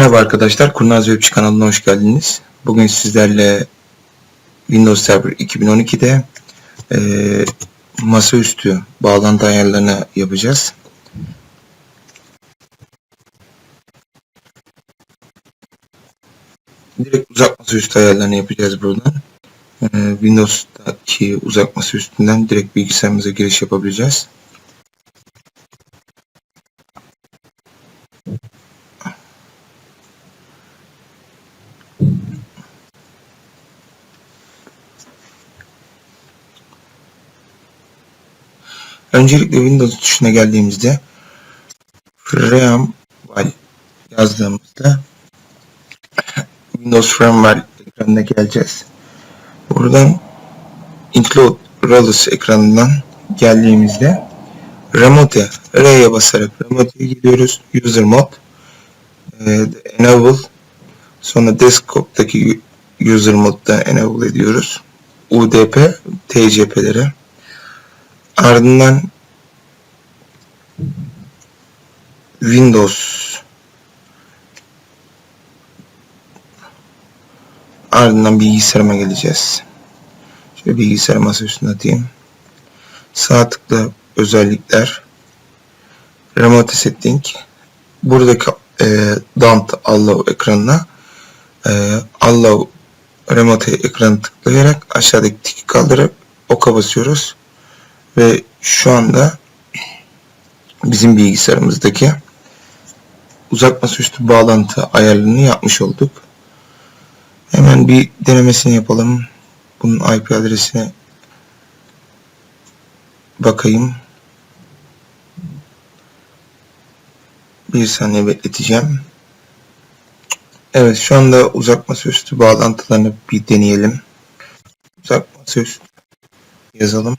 Merhaba arkadaşlar, Kurnaz Webçi kanalına hoş geldiniz. Bugün sizlerle Windows Server 2012'de eee masaüstü bağlantı ayarlarını yapacağız. Direkt uzak masaüstü ayarlarını yapacağız buradan. Eee Windows'taki uzak masaüstünden direkt bilgisayarımıza giriş yapabileceğiz. Öncelikle Windows tuşuna geldiğimizde firmware yazdığımızda Windows firmware ekranına geleceğiz. Buradan include rollers ekranından geldiğimizde remote R'ye basarak remote'e gidiyoruz. User mode e, enable sonra desktop'taki user modda enable ediyoruz. UDP TCP'lere Ardından Windows ardından bilgisayarıma geleceğiz. Şöyle bilgisayar masa üstüne atayım. Sağ tıkla özellikler Remote Setting buradaki e, Don't Allow ekranına e, Allow Remote ekranı tıklayarak aşağıdaki tiki kaldırarak oka basıyoruz ve şu anda bizim bilgisayarımızdaki uzak masaüstü bağlantı ayarlarını yapmış olduk. Hemen bir denemesini yapalım. Bunun IP adresine bakayım. Bir saniye bekleteceğim. Evet şu anda uzak masaüstü bağlantılarını bir deneyelim. Uzak masaüstü yazalım.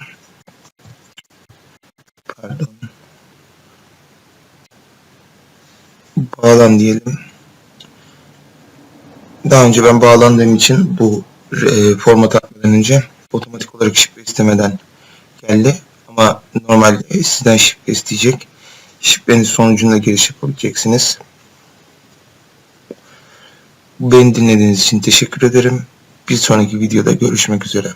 Bağlan diyelim. Daha önce ben bağlandığım için bu e, format atmadan önce otomatik olarak şifre istemeden geldi. Ama normalde sizden şifre isteyecek. Şifrenin sonucunda giriş yapabileceksiniz. Beni dinlediğiniz için teşekkür ederim. Bir sonraki videoda görüşmek üzere.